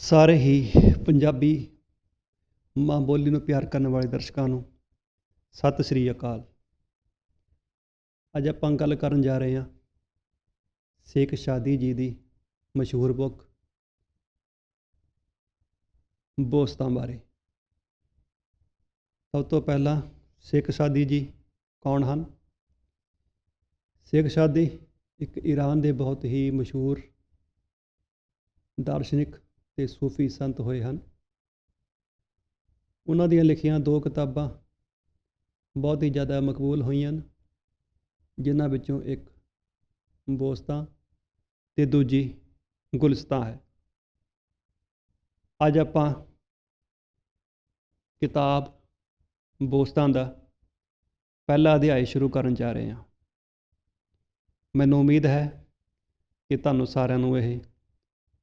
ਸਾਰੇ ਹੀ ਪੰਜਾਬੀ ਮਾਂ ਬੋਲੀ ਨੂੰ ਪਿਆਰ ਕਰਨ ਵਾਲੇ ਦਰਸ਼ਕਾਂ ਨੂੰ ਸਤਿ ਸ੍ਰੀ ਅਕਾਲ। ਅੱਜ ਆਪਾਂ ਗੱਲ ਕਰਨ ਜਾ ਰਹੇ ਹਾਂ ਸ਼ੇਖ ਸ਼ਾਦੀ ਜੀ ਦੀ ਮਸ਼ਹੂਰ ਬੁੱਕ ਬੋਸਤਾਂ ਬਾਰੇ। ਸਭ ਤੋਂ ਪਹਿਲਾਂ ਸ਼ੇਖ ਸ਼ਾਦੀ ਜੀ ਕੌਣ ਹਨ? ਸ਼ੇਖ ਸ਼ਾਦੀ ਇੱਕ ਈਰਾਨ ਦੇ ਬਹੁਤ ਹੀ ਮਸ਼ਹੂਰ ਦਾਰਸ਼ਨਿਕ ਤੇ ਸੂਫੀ ਸੰਤ ਹੋਏ ਹਨ। ਉਹਨਾਂ ਦੀਆਂ ਲਿਖੀਆਂ ਦੋ ਕਿਤਾਬਾਂ ਬਹੁਤ ਹੀ ਜ਼ਿਆਦਾ ਮਕਬੂਲ ਹੋਈਆਂ ਹਨ ਜਿਨ੍ਹਾਂ ਵਿੱਚੋਂ ਇੱਕ ਬੋਸਤਾਂ ਤੇ ਦੂਜੀ ਗੁਲਿਸਤਾਂ ਹੈ। ਅੱਜ ਆਪਾਂ ਕਿਤਾਬ ਬੋਸਤਾਂ ਦਾ ਪਹਿਲਾ ਅਧਿਆਇ ਸ਼ੁਰੂ ਕਰਨ ਜਾ ਰਹੇ ਹਾਂ। ਮੈਨੂੰ ਉਮੀਦ ਹੈ ਕਿ ਤੁਹਾਨੂੰ ਸਾਰਿਆਂ ਨੂੰ ਇਹ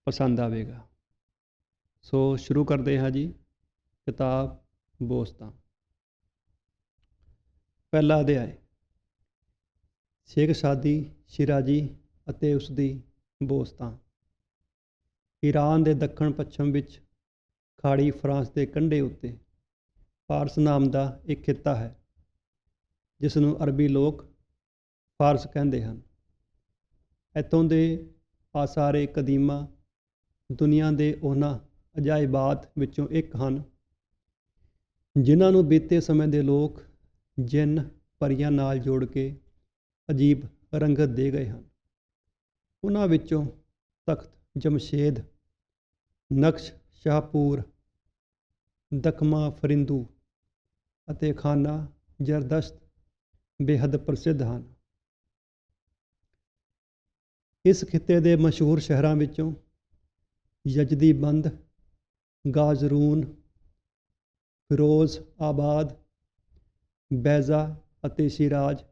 ਪਸੰਦ ਆਵੇਗਾ। ਸੋ ਸ਼ੁਰੂ ਕਰਦੇ ਹਾਂ ਜੀ। ਕਿਤਾਬ ਬੋਸਤਾਂ। ਪਹਿਲਾ ਅਧਿਆਇ। ਸ਼ੇਖ ਸਾਦੀ, ਸ਼ਿਰਾਜੀ ਅਤੇ ਉਸ ਦੀ ਬੋਸਤਾਂ। ਈਰਾਨ ਦੇ ਦੱਖਣ ਪੱਛਮ ਵਿੱਚ ਖਾੜੀ ਫਰਾਂਸ ਦੇ ਕੰਢੇ ਉੱਤੇ ਫਾਰਸ ਨਾਮ ਦਾ ਇੱਕ ਖਿੱਤਾ ਹੈ ਜਿਸ ਨੂੰ ਅਰਬੀ ਲੋਕ ਫਾਰਸ ਕਹਿੰਦੇ ਹਨ। ਇੱਥੋਂ ਦੇ ਆਸਾਰੇ ਕਦੀਮਾ ਦੁਨੀਆ ਦੇ ਉਹਨਾਂ ਅਜਾਇਬਾਤ ਵਿੱਚੋਂ ਇੱਕ ਹਨ। ਜਿਨ੍ਹਾਂ ਨੂੰ ਬੀਤੇ ਸਮੇਂ ਦੇ ਲੋਕ ਜਿੰਨ ਪਰੀਆਂ ਨਾਲ ਜੋੜ ਕੇ ਅਜੀਬ ਰੰਗਤ ਦੇ ਗਏ ਹਨ। ਉਹਨਾਂ ਵਿੱਚੋਂ ਤਖਤ ਜਮਸ਼ੇਦ, ਨਕਸ਼ ਸ਼ਾਹਪੂਰ ਦਖਮਾ ਫਰਿੰਦੂ ਅਤੇ ਖਾਨਾ ਜਰਦਸ਼ਤ ਬੇਹੱਦ ਪ੍ਰਸਿੱਧ ਹਨ। ਇਸ ਖਿੱਤੇ ਦੇ ਮਸ਼ਹੂਰ ਸ਼ਹਿਰਾਂ ਵਿੱਚੋਂ ਯਜਦੀ ਬੰਦ ਗਾਜ਼ਰੂਨ, ਫਿਰੋਜ਼ ਆਬਾਦ, ਬੈਜ਼ਾ ਅਤੇ ਸ਼ਿਰਾਜ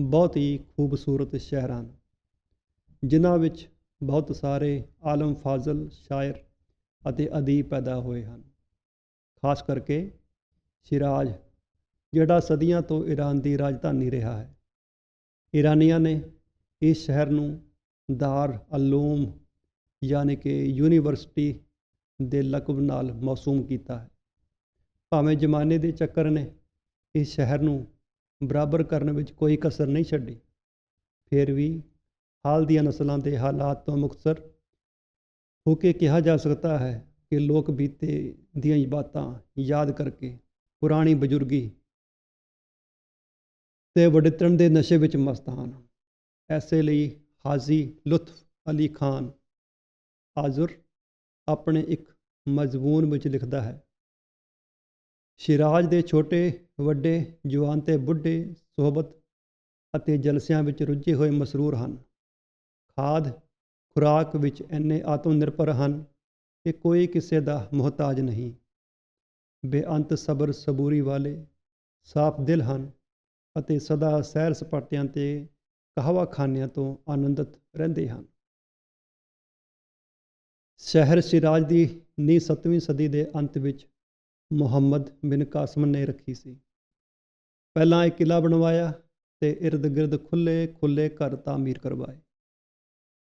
ਬਹੁਤ ਹੀ ਖੂਬਸੂਰਤ ਸ਼ਹਿਰ ਹਨ ਜਿਨ੍ਹਾਂ ਵਿੱਚ ਬਹੁਤ ਸਾਰੇ ਆਲਮ ਫਾਜ਼ਲ ਸ਼ਾਇਰ ਅਤੇ ਅਦੀਬ ਪੈਦਾ ਹੋਏ ਹਨ। ਖਾਸ ਕਰਕੇ ਸ਼ਿਰਾਜ, ਜਿਹੜਾ ਸਦੀਆਂ ਤੋਂ ਈਰਾਨ ਦੀ ਰਾਜਧਾਨੀ ਰਿਹਾ ਹੈ। ਈਰਾਨੀਆਂ ਨੇ ਇਸ ਸ਼ਹਿਰ ਨੂੰ ਦਾਰ ਅਲੂਮ ਯਾਨੀ ਕਿ ਯੂਨੀਵਰਸਿਟੀ ਦੇ ਲਕਬ ਨਾਲ ਮੌਸੂਮ ਕੀਤਾ ਹੈ। ਭਾਵੇਂ ਜ਼ਮਾਨੇ ਦੇ ਚੱਕਰ ਨੇ ਇਸ ਸ਼ਹਿਰ ਨੂੰ ਬਰਾਬਰ ਕਰਨ ਵਿੱਚ ਕੋਈ ਕਸਰ ਨਹੀਂ ਛੱਡੀ। ਫਿਰ ਵੀ ਹਾਲ ਦੀਆਂ ਨਸਲਾਂ ਦੇ ਹਾਲਾਤ ਤੋਂ ਮੁਕਤਸਰ ਹੋ ਕੇ ਕਿਹਾ ਜਾ ਸਕਦਾ ਹੈ ਕਿ ਲੋਕ ਬੀਤੇ ਦੀਆਂ ਬਾਤਾਂ ਯਾਦ ਕਰਕੇ ਪੁਰਾਣੀ ਬਜ਼ੁਰਗੀ ਤੇ ਵਡਿੱਤਣ ਦੇ ਨਸ਼ੇ ਵਿੱਚ ਮਸਤ ਹਨ। ਐਸੇ ਲਈ ਹਾਜ਼ੀ ਲੁਤਫ ਅਲੀ ਖਾਨ, ਆਜ਼ੁਰ ਆਪਣੇ ਇੱਕ ਮਜ਼ਮੂਨ ਵਿੱਚ ਲਿਖਦਾ ਹੈ। ਸ਼ਿਰਾਜ ਦੇ ਛੋਟੇ, ਵੱਡੇ, ਜਵਾਨ ਤੇ ਬੁੱਢੇ ਸੋਹਬਤ ਅਤੇ ਜਲਸਿਆਂ ਵਿੱਚ ਰੁੱਝੇ ਹੋਏ ਮਸਰੂਰ ਹਨ। ਖਾਦ, ਖੁਰਾਕ ਵਿੱਚ ਇੰਨੇ ਆਤਮ ਨਿਰਭਰ ਹਨ ਕਿ ਕੋਈ ਕਿਸੇ ਦਾ ਮੁਹਤਾਜ ਨਹੀਂ। ਬੇਅੰਤ ਸਬਰ ਸਬੂਰੀ ਵਾਲੇ ਸਾਫ਼ ਦਿਲ ਹਨ ਅਤੇ ਸਦਾ ਸੈਰ ਸਪਾਟਿਆਂ ਤੇ ਕਹਾਵਾ ਖਾਨਿਆਂ ਤੋਂ ਆਨੰਦਿਤ ਰਹਿੰਦੇ ਹਨ। ਸ਼ਹਿਰ ਸਿਰਾਜ ਦੀ ਨੀਂਹ 7ਵੀਂ ਸਦੀ ਦੇ ਅੰਤ ਵਿੱਚ ਮੁਹੰਮਦ ਬਿਨ ਕਾਸਮ ਨੇ ਰੱਖੀ ਸੀ। ਪਹਿਲਾਂ ਇਹ ਕਿਲਾ ਬਣਵਾਇਆ ਤੇ ird-gird ਖੁੱਲੇ ਖੁੱਲੇ ਘਰ ਤਾਮੀਰ ਕਰਵਾਏ।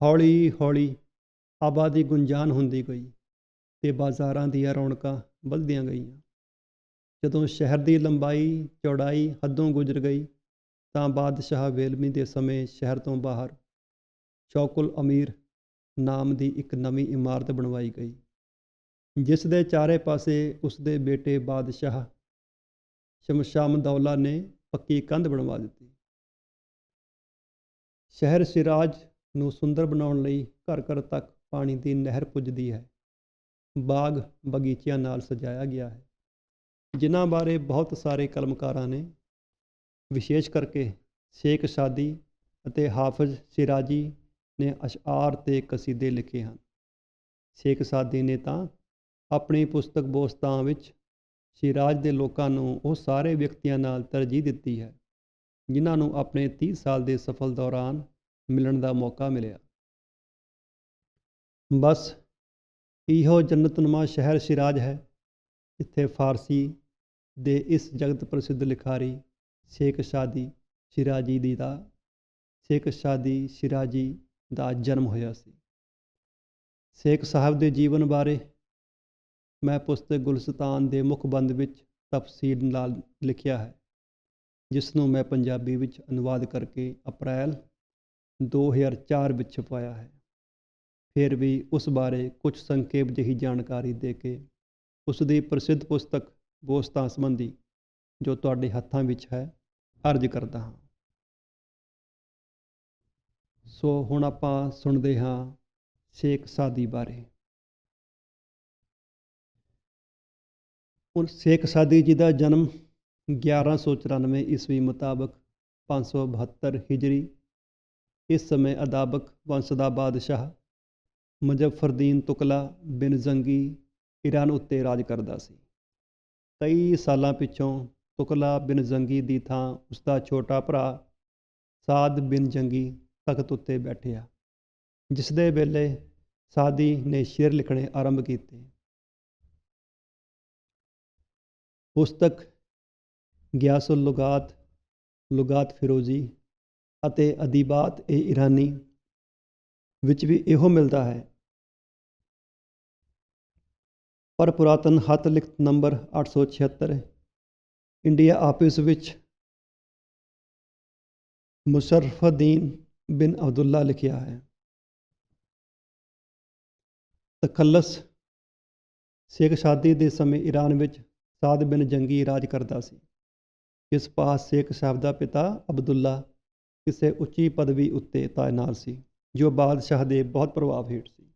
ਹੌਲੀ ਹੌਲੀ ਆਬਾਦੀ ਗੁੰਜਾਨ ਹੁੰਦੀ ਗਈ ਤੇ ਬਾਜ਼ਾਰਾਂ ਦੀਆਂ ਰੌਣਕਾਂ ਵੱਧਦੀਆਂ ਗਈਆਂ। ਜਦੋਂ ਸ਼ਹਿਰ ਦੀ ਲੰਬਾਈ, ਚੌੜਾਈ ਹੱਦੋਂ ਗੁਜ਼ਰ ਗਈ ਤਾਂ ਬਾਦਸ਼ਾਹ ਵੇਲਮੀ ਦੇ ਸਮੇਂ ਸ਼ਹਿਰ ਤੋਂ ਬਾਹਰ ਚੌਕੁਲ ਅਮੀਰ ਨਾਮ ਦੀ ਇੱਕ ਨਵੀਂ ਇਮਾਰਤ ਬਣਵਾਈ ਗਈ, ਜਿਸ ਦੇ ਚਾਰੇ ਪਾਸੇ ਉਸ ਦੇ ਬੇਟੇ ਬਾਦਸ਼ਾਹ ਸ਼ਮਸ਼ਾਮਦੌਲਾ ਨੇ ਪੱਕੀ ਕੰਧ ਬਣਵਾ ਦਿੱਤੀ। ਸ਼ਹਿਰ ਸਿਰਾਜ ਨੂੰ ਸੁੰਦਰ ਬਣਾਉਣ ਲਈ ਘਰ ਘਰ ਤੱਕ ਪਾਣੀ ਦੀ ਨਹਿਰ ਪੁੱਜਦੀ ਹੈ। ਬਾਗ ਬਗੀਚਿਆਂ ਨਾਲ ਸਜਾਇਆ ਗਿਆ ਹੈ। ਜਿਨ੍ਹਾਂ ਬਾਰੇ ਬਹੁਤ ਸਾਰੇ ਕਲਮਕਾਰਾਂ ਨੇ ਵਿਸ਼ੇਸ਼ ਕਰਕੇ ਸ਼ੇਖ ਸਾਦੀ ਅਤੇ ਹਾਫਜ਼ ਸਿਰਾਜੀ ਨੇ ਅਸ਼ਆਰ ਤੇ ਕਸੀਦੇ ਲਿਖੇ ਹਨ। ਸ਼ੇਖ ਸਾਦੀ ਨੇ ਤਾਂ ਆਪਣੀ ਪੁਸਤਕ ਬੋਸਤਾਂ ਵਿੱਚ ਸ਼ਿਰਾਜ ਦੇ ਲੋਕਾਂ ਨੂੰ ਉਹ ਸਾਰੇ ਵਿਅਕਤੀਆਂ ਨਾਲ ਤਰਜੀਹ ਦਿੱਤੀ ਹੈ, ਜਿਨ੍ਹਾਂ ਨੂੰ ਆਪਣੇ 30 ਸਾਲ ਦੇ ਸਫਲ ਦੌਰਾਨ ਮਿਲਣ ਦਾ ਮੌਕਾ ਮਿਲਿਆ। ਬਸ ਇਹੋ ਜੰਨਤਨੁਮਾ ਸ਼ਹਿਰ ਸ਼ਿਰਾਜ ਹੈ। ਇੱਥੇ ਫਾਰਸੀ ਦੇ ਇਸ ਜਗਤ ਪ੍ਰਸਿੱਧ ਲਿਖਾਰੀ ਸ਼ੇਖ ਸ਼ਾਦੀ ਸ਼ਿਰਾਜੀ ਦੀ ਦਾ, ਸ਼ੇਖ ਸ਼ਾਦੀ ਸ਼ਿਰਾਜੀ ਦਾ ਜਨਮ ਹੋਇਆ ਸੀ। ਸ਼ੇਖ ਸਾਹਿਬ ਦੇ ਜੀਵਨ ਬਾਰੇ ਮੈਂ ਪੁਸਤਕ ਗੁਲਸਤਾਨ ਦੇ ਮੁੱਖ ਬੰਦ ਵਿੱਚ ਤਫਸੀਲ ਨਾਲ ਲਿਖਿਆ ਹੈ ਜਿਸ ਨੂੰ ਮੈਂ ਪੰਜਾਬੀ ਵਿੱਚ ਅਨੁਵਾਦ ਕਰਕੇ ਅਪ੍ਰੈਲ 2004 ਵਿੱਚ ਛਪਾਇਆ ਹੈ। ਫਿਰ ਵੀ ਉਸ ਬਾਰੇ ਕੁਝ ਸੰਖੇਪ ਜਿਹੀ ਜਾਣਕਾਰੀ ਦੇ ਕੇ ਉਸ ਦੀ ਪ੍ਰਸਿੱਧ ਪੁਸਤਕ ਬੋਸਤਾਂ ਸੰਬੰਧੀ ਜੋ ਤੁਹਾਡੇ ਹੱਥਾਂ ਵਿੱਚ ਹੈ, ਅਰਜ਼ ਕਰਦਾ ਹਾਂ। ਸੋ ਹੁਣ ਆਪਾਂ ਸੁਣਦੇ ਹਾਂ ਸ਼ੇਖ ਸਾਦੀ ਬਾਰੇ। ਹੁਣ ਸ਼ੇਖ ਸਾਦੀ ਜੀ ਦਾ ਜਨਮ 1194 ਈਸਵੀ ਮੁਤਾਬਕ 572 ਹਿਜਰੀ, ਇਸ ਸਮੇਂ ਅਦਾਬਕ ਵੰਸ਼ ਦਾ ਬਾਦਸ਼ਾਹ ਮੁਜ਼ੱਫਰਦੀਨ ਤੁਕਲਾ ਬਿਨ ਜ਼ੰਗੀ ਈਰਾਨ ਉੱਤੇ ਰਾਜ ਕਰਦਾ ਸੀ। ਕਈ ਸਾਲਾਂ ਪਿੱਛੋਂ ਤੁਕਲਾ ਬਿਨ ਜ਼ੰਗੀ ਦੀ ਥਾਂ ਉਸ ਦਾ ਛੋਟਾ ਭਰਾ ਸਾਦ ਬਿਨ ਜੰਗੀ ਤਖਤ ਉੱਤੇ ਬੈਠਿਆ ਜਿਸ ਦੇ ਵੇਲੇ ਸਾਦੀ ਨੇ ਸ਼ੇਰ ਲਿਖਣੇ ਆਰੰਭ ਕੀਤੇ। ਪੁਸਤਕ ਗਿਆਸੁਲ ਲੁਗਾਤ ਲੁਗਾਤ ਫਿਰੋਜ਼ੀ ਅਤੇ ਅਦੀਬਾਤ ਏ ਇਰਾਨੀ ਵਿੱਚ ਵੀ ਇਹੋ ਮਿਲਦਾ ਹੈ। ਪਰ ਪੁਰਾਤਨ ਹੱਥ ਲਿਖਤ ਨੰਬਰ 876 ਇੰਡੀਆ ਆਫਿਸ ਵਿੱਚ ਮੁਸ਼ਰਫਦੀਨ ਬਿਨ ਅਬਦੁੱਲਾ ਲਿਖਿਆ ਹੈ ਤਖੱਲਸ ਸਿੱਖ ਸ਼ਾਦੀ ਦੇ ਸਮੇਂ ਈਰਾਨ ਵਿੱਚ ਸਾਦ ਬਿਨ ਜੰਗੀ ਰਾਜ ਕਰਦਾ ਸੀ ਇਸ ਪਾਸ ਸਿੱਖ ਸਾਹਿਬ ਦਾ ਪਿਤਾ ਅਬਦੁੱਲਾ ਕਿਸੇ ਉੱਚੀ ਪਦਵੀ ਉੱਤੇ ਤਾਇਨਾਤ ਸੀ ਜੋ ਬਾਦਸ਼ਾਹ ਦੇ ਬਹੁਤ ਪ੍ਰਭਾਵ ਹੇਠ ਸੀ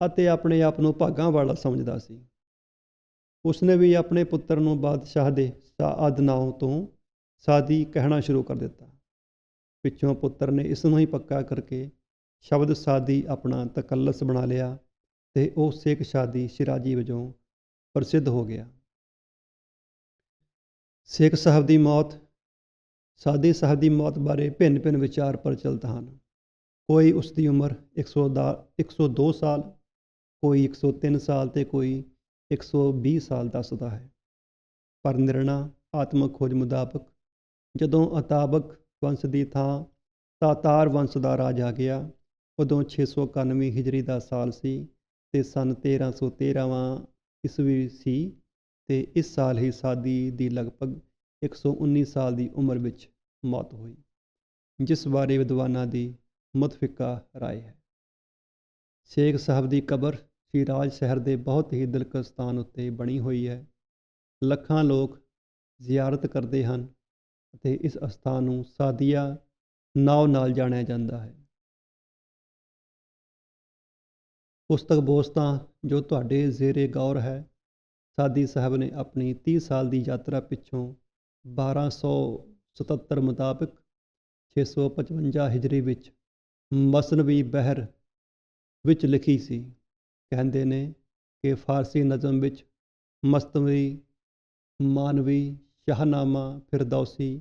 ਅਤੇ ਆਪਣੇ ਆਪ ਨੂੰ ਭਾਗਾਂ ਵਾਲਾ ਸਮਝਦਾ ਸੀ ਉਸਨੇ ਵੀ ਆਪਣੇ ਪੁੱਤਰ ਨੂੰ ਬਾਦਸ਼ਾਹ ਦੇ ਸਾਦ ਨਾਮ ਤੋਂ ਸਾਦੀ ਕਹਿਣਾ ਸ਼ੁਰੂ ਕਰ ਦਿੱਤਾ ਪਿੱਛੋਂ ਪੁੱਤਰ ਨੇ ਇਸ ਨੂੰ ਹੀ ਪੱਕਾ ਕਰਕੇ ਸ਼ਬਦ ਸਾਦੀ ਆਪਣਾ ਤਕੱਲਸ ਬਣਾ ਲਿਆ ਤੇ ਉਹ ਸਿੱਖ ਸ਼ਾਦੀ ਸ਼ਿਰਾਜੀ ਵਜੋਂ ਪ੍ਰਸਿੱਧ ਹੋ ਗਿਆ। ਸ਼ੇਖ ਸਾਹਿਬ ਦੀ ਮੌਤ, ਸਾਦੀ ਸਾਹਿਬ ਦੀ ਮੌਤ ਬਾਰੇ ਭਿੰਨ-ਭਿੰਨ ਵਿਚਾਰ ਪ੍ਰਚਲਿਤ ਹਨ। ਕੋਈ ਉਸ ਦੀ ਉਮਰ 102 ਸਾਲ, ਕੋਈ 103 ਸਾਲ ਤੇ ਕੋਈ 120 ਸਾਲ ਦੱਸਦਾ ਹੈ। ਪਰ ਨਿਰਣਾ ਆਤਮਕ ਖੋਜ ਮੁਤਾਬਕ ਜਦੋਂ ਅਤਾਬਕ ਵੰਸ਼ ਦੀ ਥਾਂ ਤਾਤਾਰ ਵੰਸ਼ ਦਾ ਰਾਜ ਆ ਗਿਆ ਉਦੋਂ 691 ਹਿਜਰੀ ਦਾ ਸਾਲ ਸੀ ਤੇ ਸਨ 1313ਵਾਂ ਈਸਵੀ ਸੀ ਤੇ ਇਸ ਸਾਲ ਹੀ ਸਾਦੀ ਦੀ ਲਗਭਗ 119 ਸਾਲ ਦੀ ਉਮਰ ਵਿੱਚ ਮੌਤ ਹੋਈ ਜਿਸ ਬਾਰੇ ਵਿਦਵਾਨਾਂ ਦੀ ਮੁਤਫਿਕਾ رائے ਹੈ ਸ਼ੇਖ ਸਾਹਿਬ ਦੀ ਕਬਰ ਸ਼ਿਰਾਜ ਸ਼ਹਿਰ ਦੇ ਬਹੁਤ ਹੀ ਦਿਲਕਸ਼ ਸਥਾਨ ਉੱਤੇ ਬਣੀ ਹੋਈ ਹੈ ਲੱਖਾਂ ਲੋਕ ਜ਼ਿਆਰਤ ਕਰਦੇ ਹਨ ਅਤੇ ਇਸ ਅਸਥਾਨ ਨੂੰ ਸਾਦੀਆ ਨਾਉ ਨਾਲ ਜਾਣਿਆ ਜਾਂਦਾ ਹੈ। ਪੁਸਤਕ ਬੋਸਤਾਂ ਜੋ ਤੁਹਾਡੇ ਜ਼ੇਰੇ ਗੌਰ ਹੈ, ਸਾਦੀ ਸਾਹਿਬ ਨੇ ਆਪਣੀ 30 ਸਾਲ ਦੀ ਯਾਤਰਾ ਪਿੱਛੋਂ 1277 ਮੁਤਾਬਕ 655 ਹਿਜਰੀ ਵਿੱਚ ਮਸਨਵੀ ਬਹਿਰ ਵਿੱਚ ਲਿਖੀ ਸੀ। ਕਹਿੰਦੇ ਨੇ ਕਿ ਫਾਰਸੀ ਨਜ਼ਮ ਵਿੱਚ ਮਸਤਵੀ, ਮਾਨਵੀ ਸ਼ਾਹਨਾਮਾ, ਫਿਰਦੌਸੀ,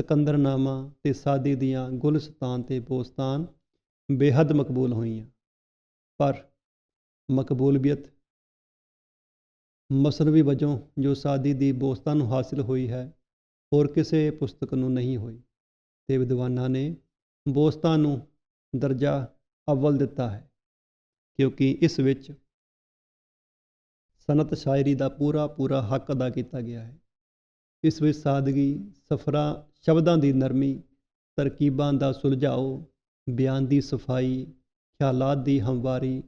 ਸਕੰਦਰਨਾਮਾ ਤੇ ਸਾਦੀ ਦੀਆਂ ਗੁਲਸਤਾਨ ਤੇ ਬੋਸਤਾਨ ਬੇਹੱਦ ਮਕਬੂਲ ਹੋਈਆਂ। ਪਰ ਮਕਬੂਲਬੀਅਤ ਮਸਨਵੀ ਵਜੋਂ ਜੋ ਸਾਦੀ ਦੀ ਬੋਸਤਾਨ ਨੂੰ ਹਾਸਿਲ ਹੋਈ ਹੈ, ਹੋਰ ਕਿਸੇ ਪੁਸਤਕ ਨੂੰ ਨਹੀਂ ਹੋਈ। ਤੇ ਵਿਦਵਾਨਾਂ ਨੇ ਬੋਸਤਾਨ ਨੂੰ ਦਰਜਾ ਅਵਲ ਦਿੱਤਾ ਹੈ, ਕਿਉਂਕਿ ਇਸ ਵਿੱਚ ਸਨਤ ਸ਼ਾਇਰੀ ਦਾ ਪੂਰਾ ਪੂਰਾ ਹੱਕ ਅਦਾ ਕੀਤਾ ਗਿਆ ਹੈ। ਇਸ ਵਿੱਚ ਸਾਦਗੀ, ਸਫਰਾਂ, ਸ਼ਬਦਾਂ ਦੀ ਨਰਮੀ, ਤਰਕੀਬਾਂ ਦਾ ਸੁਲਝਾਓ, ਬਿਆਨ ਦੀ ਸਫ਼ਾਈ, ਖਿਆਲਾਤ ਦੀ ਹਮਵਾਰੀ,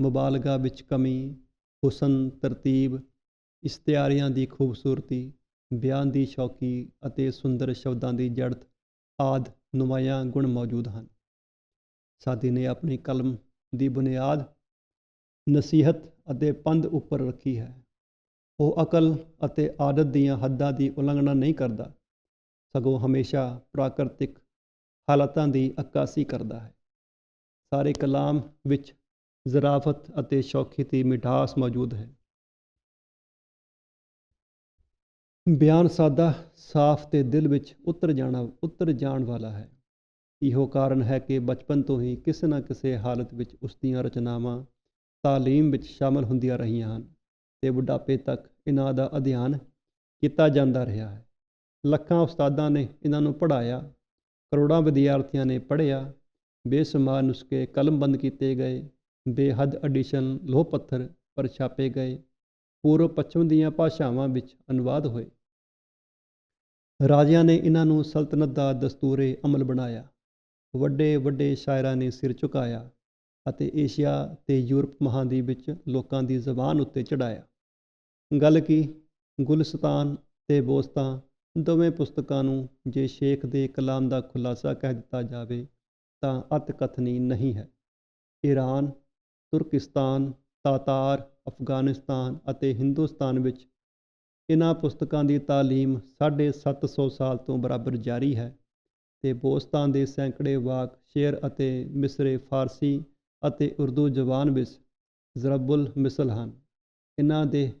ਮੁਬਾਲਗਾ ਵਿੱਚ ਕਮੀ, ਹੁਸਨ, ਤਰਤੀਬ ਇਸ਼ਤਿਆਰੀਆਂ ਦੀ ਖੂਬਸੂਰਤੀ, ਬਿਆਨ ਦੀ ਸ਼ੌਕੀ ਅਤੇ ਸੁੰਦਰ ਸ਼ਬਦਾਂ ਦੀ ਜੜਤ ਆਦ ਨੁਮਾਇਆ ਗੁਣ ਮੌਜੂਦ ਹਨ। ਸਾਦੀ ਨੇ ਆਪਣੀ ਕਲਮ ਦੀ ਬੁਨਿਆਦ, ਨਸੀਹਤ ਅਤੇ ਪੰਧ ਉੱਪਰ ਰੱਖੀ ਹੈ। ਉਹ ਅਕਲ ਅਤੇ ਆਦਤ ਦੀਆਂ ਹੱਦਾਂ ਦੀ ਉਲੰਘਣਾ ਨਹੀਂ ਕਰਦਾ। ਸਗੋਂ ਹਮੇਸ਼ਾ ਪ੍ਰਾਕਿਰਤਿਕ ਹਾਲਤਾਂ ਦੀ ਅਕਾਸੀ ਕਰਦਾ ਹੈ। ਸਾਰੇ ਕਲਾਮ ਵਿੱਚ ਜ਼ਰਾਫਤ ਅਤੇ ਸ਼ੌਖੀ ਦੀ ਮਿਠਾਸ ਮੌਜੂਦ ਹੈ। ਬਿਆਨ ਸਾਦਾ, ਸਾਫ਼ ਤੇ ਦਿਲ ਵਿੱਚ ਉਤਰ ਜਾਣਾ, ਉਤਰ ਜਾਣ ਵਾਲਾ ਹੈ। ਇਹੋ ਕਾਰਨ ਹੈ ਕਿ ਬਚਪਨ ਤੋਂ ਹੀ ਕਿਸੇ ਨਾ ਕਿਸੇ ਹਾਲਤ ਵਿੱਚ ਉਸ ਦੀਆਂ ਰਚਨਾਵਾਂ ਤਾਲੀਮ ਵਿੱਚ ਸ਼ਾਮਲ ਹੁੰਦੀਆਂ ਰਹੀਆਂ ਹਨ। ਤੇ ਬੁਢਾਪੇ ਤੱਕ ਇਹਨਾਂ ਦਾ ਅਧਿਐਨ ਕੀਤਾ ਜਾਂਦਾ ਰਿਹਾ ਹੈ। ਲੱਖਾਂ ਉਸਤਾਦਾਂ ਨੇ ਇਹਨਾਂ ਨੂੰ ਪੜ੍ਹਾਇਆ, ਕਰੋੜਾਂ ਵਿਦਿਆਰਥੀਆਂ ਨੇ ਪੜ੍ਹਿਆ, ਬੇਸਮਾਰ ਨੁਸਖੇ ਕਲਮਬੰਦ ਕੀਤੇ ਗਏ, ਬੇਹੱਦ ਐਡੀਸ਼ਨ ਲੋਹ ਪੱਥਰ ਪਰ ਛਾਪੇ ਗਏ, ਪੂਰਬ ਪੱਛਮ ਦੀਆਂ ਭਾਸ਼ਾਵਾਂ ਵਿੱਚ ਅਨੁਵਾਦ ਹੋਏ। ਰਾਜਿਆਂ ਨੇ ਇਹਨਾਂ ਨੂੰ ਸਲਤਨਤ ਦਾ ਦਸਤੂਰੇ ਅਮਲ ਬਣਾਇਆ। ਵੱਡੇ ਵੱਡੇ ਸ਼ਾਇਰਾਂ ਨੇ ਸਿਰ ਝੁਕਾਇਆ। ਅਤੇ ਏਸ਼ੀਆ ਤੇ ਯੂਰਪ ਮਹਾਂਦੀਪ ਵਿੱਚ ਲੋਕਾਂ ਦੀ ਜ਼ਬਾਨ ਉੱਤੇ ਚੜਾਇਆ ਗੱਲ ਕੀ? ਗੁਲਸਤਾਨ ਤੇ ਬੋਸਤਾਂ ਦੋਵੇਂ ਪੁਸਤਕਾਂ ਨੂੰ ਜੇ ਸ਼ੇਖ ਦੇ ਕਲਾਮ ਦਾ ਖੁਲਾਸਾ ਕਹਿ ਦਿੱਤਾ ਜਾਵੇ ਤਾਂ ਅਤਕਥਨੀ ਨਹੀਂ ਹੈ। ਈਰਾਨ, ਤੁਰਕਿਸਤਾਨ, ਤਾਤਾਰ, ਅਫਗਾਨਿਸਤਾਨ ਅਤੇ ਹਿੰਦੁਸਤਾਨ ਵਿੱਚ ਇਹਨਾਂ ਪੁਸਤਕਾਂ ਦੀ ਤਾਲੀਮ ਸਾਢੇ ਸੱਤ ਸੌ ਸਾਲ ਤੋਂ ਬਰਾਬਰ ਜਾਰੀ ਹੈ ਤੇ ਬੋਸਤਾਨ ਦੇ ਸੈਂਕੜੇ ਵਾਕ ਸ਼ੇਰ ਅਤੇ ਮਿਸਰੇ ਫਾਰਸੀ ਅਤੇ ਉਰਦੂ ਜ਼ਬਾਨ ਵਿੱਚ ਜ਼ਰਬੁਲ ਮਿਸਲ ਹਨ। ਇਹਨਾਂ ਦੇ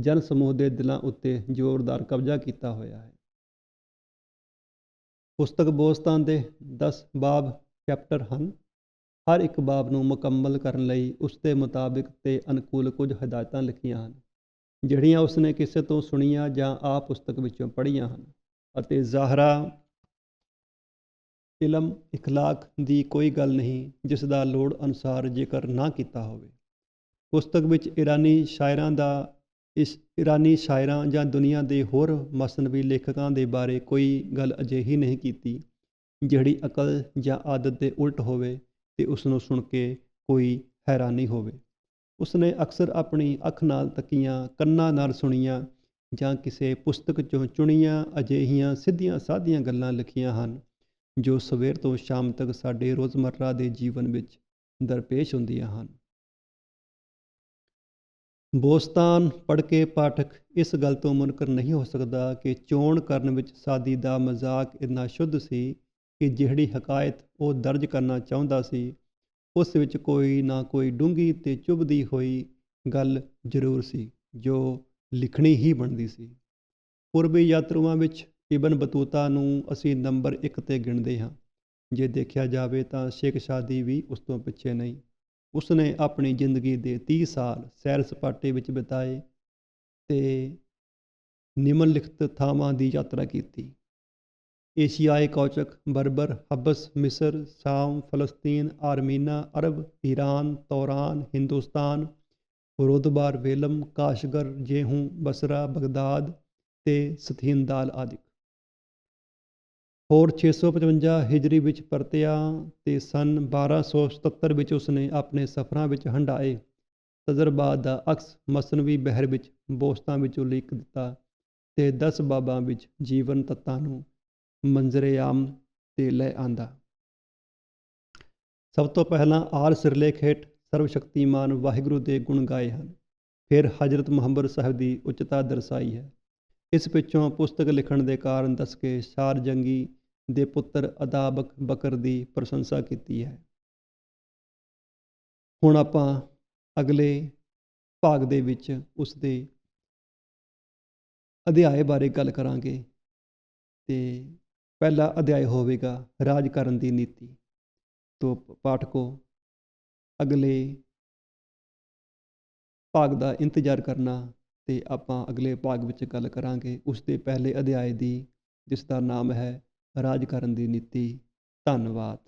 ਜਨ ਸਮੂਹ ਦੇ ਦਿਲਾਂ ਉੱਤੇ ਜ਼ੋਰਦਾਰ ਕਬਜ਼ਾ ਕੀਤਾ ਹੋਇਆ ਹੈ। ਪੁਸਤਕ ਬੋਸਤਾਨ ਦੇ 10 ਬਾਬ ਚੈਪਟਰ ਹਨ। ਹਰ ਇੱਕ ਬਾਬ ਨੂੰ ਮੁਕੰਮਲ ਕਰਨ ਲਈ ਉਸ ਦੇ ਮੁਤਾਬਿਕ ਤੇ ਅਨੁਕੂਲ ਕੁਝ ਹਦਾਇਤਾਂ ਲਿਖੀਆਂ ਹਨ, ਜਿਹੜੀਆਂ ਉਸਨੇ ਕਿਸੇ ਤੋਂ ਸੁਣੀਆਂ ਜਾਂ ਆਪ ਪੁਸਤਕ ਵਿੱਚੋਂ ਪੜ੍ਹੀਆਂ ਹਨ ਅਤੇ ਜ਼ਾਹਰਾ ਇਲਮ, ਇਖਲਾਕ ਦੀ ਕੋਈ ਗੱਲ ਨਹੀਂ, ਜਿਸ ਦਾ ਲੋੜ ਅਨੁਸਾਰ ਜ਼ਿਕਰ ਨਾ ਕੀਤਾ ਹੋਵੇ। ਪੁਸਤਕ ਵਿੱਚ ਇਰਾਨੀ ਸ਼ਾਇਰਾਂ ਦਾ, ਇਸ ਇਰਾਨੀ ਸ਼ਾਇਰਾਂ ਜਾਂ ਦੁਨੀਆ ਦੇ ਹੋਰ ਮਸਨਵੀ ਲੇਖਕਾਂ ਦੇ ਬਾਰੇ ਕੋਈ ਗੱਲ ਅਜਿਹੀ ਨਹੀਂ ਕੀਤੀ, ਜਿਹੜੀ ਅਕਲ ਜਾਂ ਆਦਤ ਦੇ ਉਲਟ ਹੋਵੇ ਤੇ ਉਸ ਨੂੰ ਸੁਣ ਕੇ ਕੋਈ ਹੈਰਾਨੀ ਹੋਵੇ। ਉਸਨੇ ਅਕਸਰ ਆਪਣੀ ਅੱਖ ਨਾਲ ਤੱਕੀਆਂ, ਕੰਨਾਂ ਨਾਲ ਸੁਣੀਆਂ ਜਾਂ ਕਿਸੇ ਪੁਸਤਕ ਚੋਂ ਚੁਣੀਆਂ ਅਜਿਹੀਆਂ ਸਿੱਧੀਆਂ ਸਾਧੀਆਂ ਗੱਲਾਂ ਲਿਖੀਆਂ ਹਨ। ਜੋ ਸਵੇਰ ਤੋਂ ਸ਼ਾਮ ਤੱਕ ਸਾਡੇ ਰੋਜ਼ਮਰਰਾ ਦੇ ਜੀਵਨ ਵਿੱਚ ਦਰਪੇਸ਼ ਹੁੰਦੀਆਂ ਹਨ। ਬੋਸਤਾਨ ਪੜ੍ਹ ਕੇ ਪਾਠਕ ਇਸ ਗੱਲ ਤੋਂ ਮੁਨਕਰ ਨਹੀਂ ਹੋ ਸਕਦਾ ਕਿ ਚੋਣ ਕਰਨ ਵਿੱਚ ਸਾਦੀ ਦਾ ਮਜ਼ਾਕ ਇੰਨਾ ਸ਼ੁੱਧ ਸੀ ਕਿ ਜਿਹੜੀ ਹਕਾਇਤ ਉਹ ਦਰਜ ਕਰਨਾ ਚਾਹੁੰਦਾ ਸੀ, ਉਸ ਵਿੱਚ ਕੋਈ ਨਾ ਕੋਈ ਡੂੰਘੀ ਤੇ ਚੁਭਦੀ ਹੋਈ ਗੱਲ ਜ਼ਰੂਰ ਸੀ, ਜੋ ਲਿਖਣੀ ਹੀ ਬਣਦੀ ਸੀ। ਪੂਰਬੀ ਯਾਤਰੂਆਂ ਵਿੱਚ ਇਬਨ ਬਤੂਤਾ ਨੂੰ ਅਸੀਂ ਨੰਬਰ 1 ਤੇ ਗਿਣਦੇ ਹਾਂ। ਜੇ ਦੇਖਿਆ ਜਾਵੇ ਤਾਂ ਸ਼ੇਖ ਸ਼ਾਦੀ ਵੀ ਉਸ ਤੋਂ ਪਿੱਛੇ ਨਹੀਂ। ਉਸਨੇ ਆਪਣੀ ਜ਼ਿੰਦਗੀ ਦੇ 30 ਸਾਲ ਸੈਰ ਸਪਾਟੇ ਵਿੱਚ ਬਿਤਾਏ ਤੇ ਨਿਮਨਲਿਖਤ ਥਾਵਾਂ ਦੀ ਯਾਤਰਾ ਕੀਤੀ। ਏਸ਼ੀਆਈ ਕੌਚਕ, ਬਰਬਰ, ਹਬਸ, ਮਿਸਰ, ਸ਼ਾਮ, ਫਲਸਤੀਨ, ਆਰਮੀਨਾ, ਅਰਬ, ਈਰਾਨ, ਤੌਰਾਨ, ਹਿੰਦੁਸਤਾਨ, ਰੋਦਬਾਰ, ਵੇਲਮ, ਕਾਸ਼ਗਰ, ਜੇਹੂ, ਬਸਰਾ, ਬਗਦਾਦ ਤੇ ਸਥੀਨਦਾਲ ਆਦਿ ਹੋਰ 655 ਹਿਜਰੀ ਵਿੱਚ ਪਰਤਿਆ ਤੇ ਸਨ 1277 ਵਿੱਚ ਉਸਨੇ ਆਪਣੇ ਸਫ਼ਰਾਂ ਵਿੱਚ ਹੰਡਾਏ ਤਜਰਬਾਤ ਦਾ ਅਕਸ ਮਸਨਵੀ ਬਹਿਰ ਵਿੱਚ ਬੋਸਤਾਂ ਵਿੱਚੋਂ ਲਿਖ ਦਿੱਤਾ ਤੇ 10 ਬਾਬਾਂ ਵਿੱਚ ਜੀਵਨ ਤੱਤਾਂ ਨੂੰ ਮੰਜ਼ਰੇ ਆਮ ਤੇ ਲੈ ਆਂਦਾ। ਸਭ ਤੋਂ ਪਹਿਲਾਂ ਆਰ ਸਿਰਲੇਖ ਹੇਠ ਸਰਵ ਸ਼ਕਤੀਮਾਨ ਵਾਹਿਗੁਰੂ ਦੇ ਗੁਣ ਗਾਏ ਹਨ। ਫਿਰ ਹਜ਼ਰਤ ਮੁਹੰਮਦ ਸਾਹਿਬ ਦੀ ਉੱਚਤਾ ਦਰਸਾਈ ਹੈ। ਇਸ ਪਿੱਛੋਂ ਪੁਸਤਕ ਲਿਖਣ ਦੇ ਕਾਰਨ ਦੱਸ ਕੇ ਸ਼ਾਰ ਜੰਗੀ ਦੇ ਪੁੱਤਰ ਅਦਾਬਕ ਬਕਰ ਦੀ ਪ੍ਰਸ਼ੰਸਾ ਕੀਤੀ ਹੈ। ਹੁਣ ਆਪਾਂ ਅਗਲੇ ਭਾਗ ਦੇ ਵਿੱਚ ਉਸ ਦੇ ਅਧਿਆਏ ਬਾਰੇ ਗੱਲ ਕਰਾਂਗੇ ਤੇ ਪਹਿਲਾ ਅਧਿਆਇ ਹੋਵੇਗਾ ਰਾਜ ਕਰਨ ਦੀ ਨੀਤੀ। ਤੋਂ ਪਾਠਕੋ, ਅਗਲੇ ਭਾਗ ਦਾ ਇੰਤਜ਼ਾਰ ਕਰਨਾ ਤੇ ਆਪਾਂ ਅਗਲੇ ਭਾਗ ਵਿੱਚ ਗੱਲ ਕਰਾਂਗੇ। ਉਸ ਦੇ ਪਹਿਲੇ ਅਧਿਆਇ ਦੀ ਜਿਸ ਦਾ ਨਾਮ ਹੈ ਰਾਜ ਕਰਨ ਦੀ ਨੀਤੀ। ਧੰਨਵਾਦ।